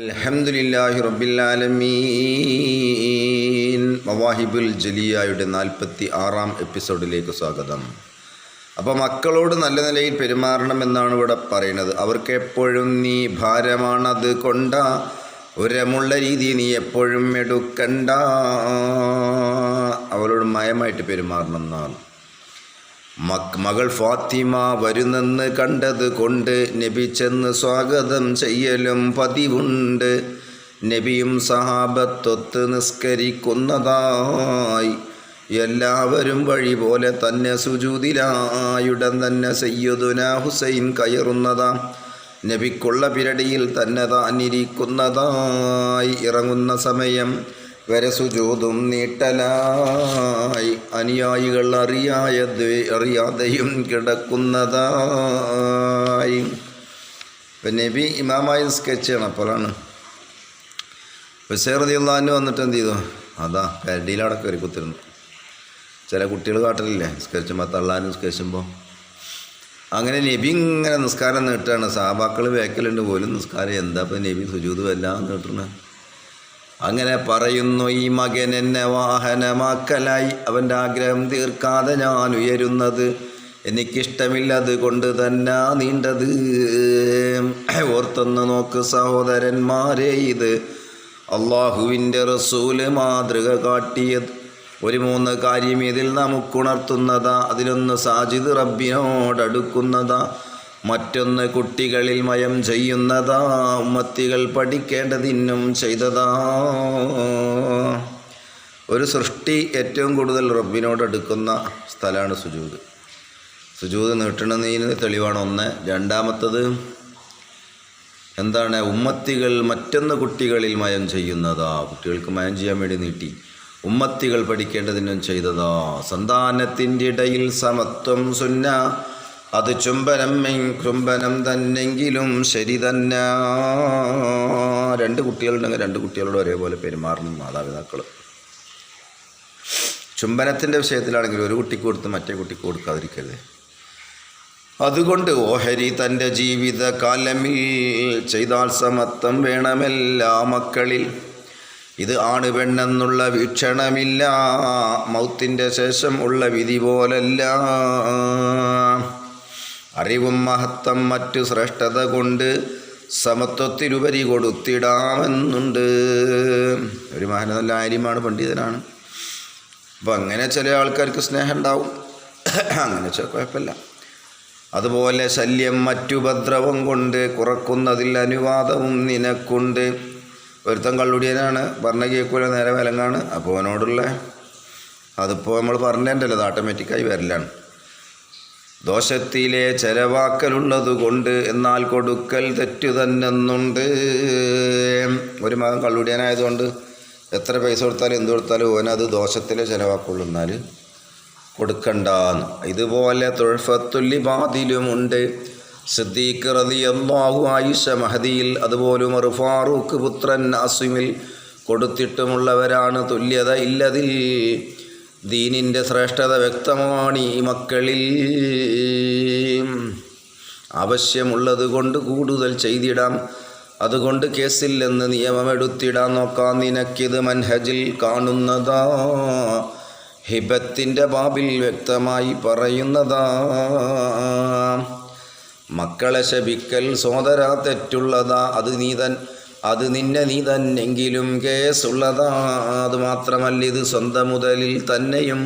അൽഹംദുലില്ലാഹി റബ്ബിൽ ആലമീൻ മവാഹിബുൽ ജലിയായുടെ നാൽപ്പത്തി ആറാം എപ്പിസോഡിലേക്ക് സ്വാഗതം. അപ്പോൾ മക്കളോട് നല്ല നിലയിൽ പെരുമാറണം എന്നാണ് ഇവിടെ പറയുന്നത്. അവർക്ക് എപ്പോഴും നീ ഭാരമാണത് കൊണ്ട ഒരമുള്ള രീതി നീ എപ്പോഴും എടുക്കണ്ട. അവരോട് മയമായിട്ട് പെരുമാറണം എന്നാണ്. മകൾ ഫാത്തിമ വരുന്നെന്ന് കണ്ടത് കൊണ്ട് നബി ചെന്ന് സ്വാഗതം ചെയ്യലും പതിവുണ്ട്. നബിയും സഹാബത്തൊത്ത് നിസ്കരിക്കുന്നതായി. എല്ലാവരും വഴി പോലെ തന്നെ സുജൂതിലായുടൻ തന്നെ സയ്യുദുന ഹുസൈൻ കയറുന്നതാം. നബിക്കുള്ള പിരടിയിൽ തന്നെ താനിരിക്കുന്നതായി ഇറങ്ങുന്ന സമയം വരെ സുജൂതും നീട്ടലായി അനുയായികൾ അറിയായത് അറിയാതെയും കിടക്കുന്നതായി. ഇപ്പം നബി ഇമാമായി സ്കെച്ച് ചെയ്യണം അപ്പോഴാണ്. ബഷേറതിയുള്ളഹാന് വന്നിട്ട് എന്ത് ചെയ്തു? അതാ കരടിയിലവിടെ കയറി കുത്തിരുന്നു. ചില കുട്ടികൾ കാട്ടലില്ലേ നിസ്കരിച്ചുമ്പോൾ തള്ളാനും സ്കെച്ചുമ്പോൾ അങ്ങനെ നബി ഇങ്ങനെ നിസ്കാരം നീട്ടാണ് സാബാക്കൾ വേക്കലുണ്ട് പോലും നിസ്കാരം. എന്താ ഇപ്പം നബി സുജൂത് എല്ലാം നീട്ടണേ അങ്ങനെ പറയുന്നു ഈ മകൻ എന്നെ വാഹനമാക്കലായി. അവന്റെ ആഗ്രഹം തീർക്കാതെ ഞാൻ ഉയരുന്നത്. എനിക്കിഷ്ടമില്ലത് കൊണ്ട് തന്നെ നീണ്ടത്. ഓർത്തൊന്ന് നോക്ക് സഹോദരന്മാരെ ഇത് അള്ളാഹുവിന്റെ റസൂൽ മാതൃക കാട്ടിയത്. ഒരു മൂന്ന് കാര്യം ഇതിൽ നമുക്കുണർത്തുന്നതാ. അതിലൊന്ന് സാജിദ് റബ്ബിനോടടുക്കുന്നതാ. മറ്റൊന്ന് കുട്ടികളിൽ മയം ചെയ്യുന്നതാ ഉമ്മത്തികൾ പഠിക്കേണ്ടതിന്നും ചെയ്തതാ. ഒരു സൃഷ്ടി ഏറ്റവും കൂടുതൽ റബ്ബിനോട് അടുക്കുന്ന സ്ഥലമാണ് സുജൂത്. സുജൂത് നീട്ടണമെന്നതിന് തെളിവാണ് ഒന്ന്. രണ്ടാമത്തത് എന്താണ്? ഉമ്മത്തികൾ മറ്റൊന്ന് കുട്ടികളിൽ മയം ചെയ്യുന്നതാ. കുട്ടികൾക്ക് മയം ചെയ്യാൻ വേണ്ടി നീട്ടി. ഉമ്മത്തികൾ പഠിക്കേണ്ടതിനും ചെയ്തതാ. സന്താനത്തിന്റെ ഇടയിൽ സമത്വം സുന്ന അത് ചുംബനം ചുംബനം തന്നെങ്കിലും ശരി തന്നെ. രണ്ട് കുട്ടികളുണ്ടെങ്കിൽ രണ്ട് കുട്ടികളോട് ഒരേപോലെ പെരുമാറണം മാതാപിതാക്കൾ ചുംബനത്തിന്റെ വിഷയത്തിലാണെങ്കിൽ ഒരു കുട്ടിക്ക് കൊടുത്ത് മറ്റേ കുട്ടിക്ക് കൊടുക്കാതിരിക്കരുത്. അതുകൊണ്ട് ഓഹരി തന്റെ ജീവിത കാലമിൽ ചെയ്താൽ സമത്വം വേണമെല്ലാ മക്കളിൽ. ഇത് ആണ് പെണ്ണെന്നുള്ള വീക്ഷണമില്ല മൗത്തിന്റെ ശേഷം ഉള്ള വിധി പോലല്ല. അറിവും മഹത്വം മറ്റു ശ്രേഷ്ഠത കൊണ്ട് സമത്വത്തിലുപരി കൊടുത്തിടാമെന്നുണ്ട്. ഒരു മഹന നല്ല ആര്യമാണ് പണ്ഡിതനാണ്. അപ്പം അങ്ങനെ ചില ആൾക്കാർക്ക് സ്നേഹം ഉണ്ടാവും. അങ്ങനെ ചില കുഴപ്പമില്ല. അതുപോലെ ശല്യം മറ്റുപദ്രവം കൊണ്ട് കുറക്കുന്നതിൽ അനുവാദവും നിനക്കുണ്ട്. ഒരുത്തൻ കള്ളുടിയനാണ് പറഞ്ഞ കേൾക്കൂല നേരെ വിലങ്ങാണ്. അപ്പോൾ അവനോടുള്ള അതിപ്പോൾ നമ്മൾ പറഞ്ഞതിന്റെ അത് ഓട്ടോമാറ്റിക്കായി വരലാണ്. ദോഷത്തിലെ ചെലവാക്കലുള്ളതുകൊണ്ട് എന്നാൽ കൊടുക്കൽ തെറ്റു തന്നെന്നുണ്ട് ഒരു മകൻ കള്ളുടിയനായതുകൊണ്ട് എത്ര പൈസ കൊടുത്താലും എന്ത് കൊടുത്താലും ഓനത് ദോഷത്തിലെ ചിലവാക്കുള്ളൂ. എന്നാൽ കൊടുക്കണ്ടാന്ന്. ഇതുപോലെ തുഴഫത്തുല്ലി ബാതിലുമുണ്ട് സിദ്ദീഖ് റളിയല്ലാഹു ആയിഷ മഹദിയിൽ അതുപോലെ ഉമർ ഫാറൂഖ് പുത്രൻ അസിമിൽ കൊടുത്തിട്ടുമുള്ളവരാണ് തുല്യത ഇല്ലതിൽ. ദീനിന്റെ ശ്രേഷ്ഠത വ്യക്തമാണ് ഈ മക്കളിൽ. ആവശ്യമുള്ളത് കൊണ്ട് കൂടുതൽ ചെയ്തിടാം. അതുകൊണ്ട് കേസില്ലെന്ന് നിയമമെടുത്തിടാൻ നോക്കാം നിനക്കിത് മൻഹജിൽ കാണുന്നതാ. ഹിബത്തിന്റെ ബാബിൽ വ്യക്തമായി പറയുന്നതാ. മക്കളെ ശപിക്കൽ സോദരാ തെറ്റുള്ളതാ. അത് നീ തൻ അത് നിന്നെ നീ തന്നെങ്കിലും കേസുള്ളതാ അത് മാത്രമല്ല ഇത് സ്വന്തം മുതലിൽ തന്നെയും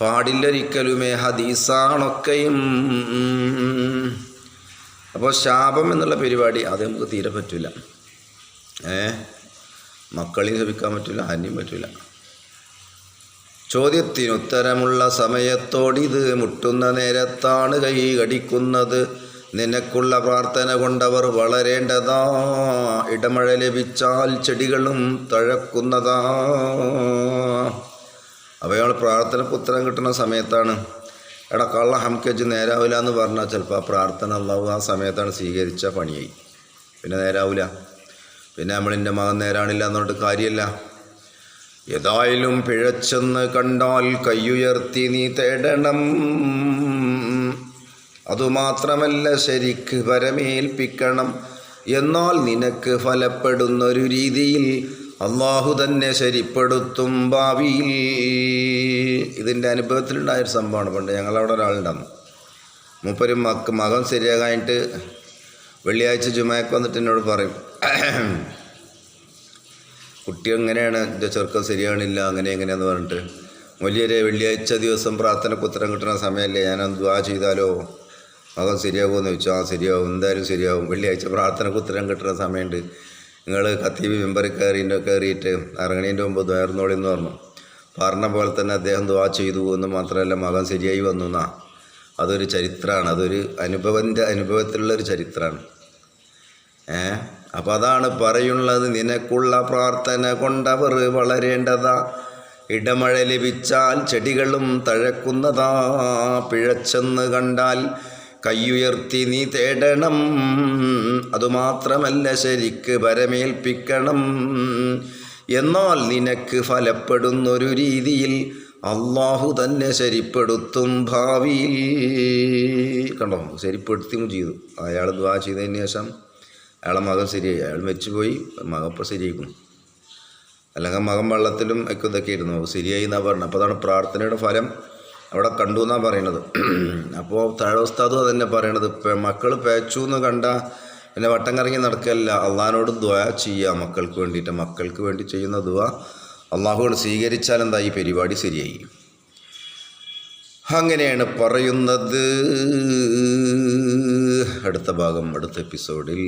പാടില്ലൊരിക്കലുമേ ഹദീസാണൊക്കെയും. അപ്പോൾ ശാപം എന്നുള്ള പരിപാടി അത് നമുക്ക് തീരെ പറ്റില്ല ഏ? മക്കളെയും ശപിക്കാൻ പറ്റില്ല ആരെയും പറ്റില്ല ചോദ്യത്തിനുത്തരമുള്ള സമയത്തോടിത് മുട്ടുന്ന നേരത്താണ് കൈ കടിക്കുന്നത്. നിനക്കുള്ള പ്രാർത്ഥന കൊണ്ടവർ വളരേണ്ടതാ. ഇടമഴ ലഭിച്ചാൽ ചെടികളും തഴക്കുന്നതാ. അവയാൾ പ്രാർത്ഥന ഉത്തരം കിട്ടുന്ന സമയത്താണ്. എടാ കള്ള ഹംക്കച്ച് നേരാവില്ല എന്ന് പറഞ്ഞാൽ ചിലപ്പോൾ ആ പ്രാർത്ഥന അള്ളാഹു ആ സമയത്താണ് സ്വീകരിച്ച പണിയായി. പിന്നെ നേരാവില്ല. പിന്നെ നമ്മളിന്റെ മകൻ നേരാണില്ല എന്നുകൊണ്ട് കാര്യമില്ല. ഏതായാലും പിഴച്ചെന്ന് കണ്ടാൽ കയ്യുയർത്തി നീ തേടണം. അതുമാത്രമല്ല ശരിക്ക് പരമേൽപ്പിക്കണം. എന്നാൽ നിനക്ക് ഫലപ്പെടുന്നൊരു രീതിയിൽ അള്ളാഹു തന്നെ ശരിപ്പെടുത്തും ഭാവിയിൽ. ഇതിന്റെ അനുഭവത്തിലുണ്ടായൊരു സംഭവമാണ്. പണ്ട് ഞങ്ങളവിടെ ഒരാളുണ്ടാകും മൂപ്പരും മക്ക് മകൻ ശരിയാകാനായിട്ട് വെള്ളിയാഴ്ച ജുമാക്ക് വന്നിട്ട് എന്നോട് പറയും കുട്ടി എങ്ങനെയാണ്? എന്റെ ചെറുക്കം ശരിയാണില്ല അങ്ങനെ എങ്ങനെയാന്ന് പറഞ്ഞിട്ട്. വലിയൊരു വെള്ളിയാഴ്ച ദിവസം പ്രാർത്ഥനയ്ക്ക് ഉത്തരം കിട്ടുന്ന സമയമല്ലേ? ഞാൻ ദ്വാ ചെയ്താലോ? മകൻ ശരിയാകുമെന്ന് ചോദിച്ചു ആ ശരിയാവും എന്തായാലും ശരിയാവും. വെള്ളിയാഴ്ച പ്രാർത്ഥനയ്ക്ക് ഉത്തരം കിട്ടുന്ന സമയമുണ്ട്. നിങ്ങൾ കത്തീബ് മെമ്പറിൽ കയറി കയറിയിട്ട് ഇറങ്ങണീന്റെ മുമ്പ് ദ്വാർന്നോളി എന്ന് പറഞ്ഞു. പറഞ്ഞ പോലെ തന്നെ അദ്ദേഹം ദ്വാ ചെയ്തു എന്ന് മാത്രമല്ല മകൻ ശരിയായി വന്നു എന്നാ. അതൊരു ചരിത്രമാണ്. അതൊരു അനുഭവന്റെ അനുഭവത്തിലുള്ളൊരു ചരിത്രമാണ്. ഏ? അപ്പം അതാണ് പറയുള്ളത് നിനക്കുള്ള പ്രാർത്ഥന കൊണ്ടവർ വളരേണ്ടതാ. ഇടമഴ ലഭിച്ചാൽ ചെടികളും തഴക്കുന്നതാ. പിഴച്ചെന്ന് കണ്ടാൽ കയ്യുയർത്തി നീ തേടണം. അതുമാത്രമല്ല ശരിക്ക് പരമേൽപ്പിക്കണം എന്നാൽ നിനക്ക് ഫലപ്പെടുന്നൊരു രീതിയിൽ അള്ളാഹു തന്നെ ശരിപ്പെടുത്തും ഭാവിയിൽ. കണ്ടോ? ശരിപ്പെടുത്തുകയും ചെയ്തു. അയാൾ ദ്വാ ചെയ്തതിന് ശേഷം അയാളെ മകൻ ശരിയായി. അയാൾ മരിച്ചുപോയി. മകൻ ഇപ്പോൾ ശരിയായിക്കും അല്ലെങ്കിൽ മകൻ വെള്ളത്തിലും ഒക്കെ ഇതൊക്കെ ഇരുന്നു ശരിയായി എന്നാണ് പറഞ്ഞത്. അപ്പോൾ അതാണ് പ്രാർത്ഥനയുടെ ഫലം. അവിടെ കണ്ടു എന്നാണ് പറയണത്. അപ്പോൾ താഴെ ഉസ്താദും അതന്നെ പറയണത് മക്കൾ പേച്ചു എന്ന് കണ്ട പിന്നെ വട്ടം കറങ്ങി നടക്കല്ല. അള്ളഹാനോട് ദ്വാ ചെയ്യുക മക്കൾക്ക് വേണ്ടിയിട്ട്. മക്കൾക്ക് വേണ്ടി ചെയ്യുന്ന ദ്വ അള്ളാഹുவோട് സ്വീകരിച്ചാൽ എന്താ ഈ പരിപാടി ശരിയായി? അങ്ങനെയാണ് പറയുന്നത്. അടുത്ത ഭാഗം അടുത്ത എപ്പിസോഡിൽ.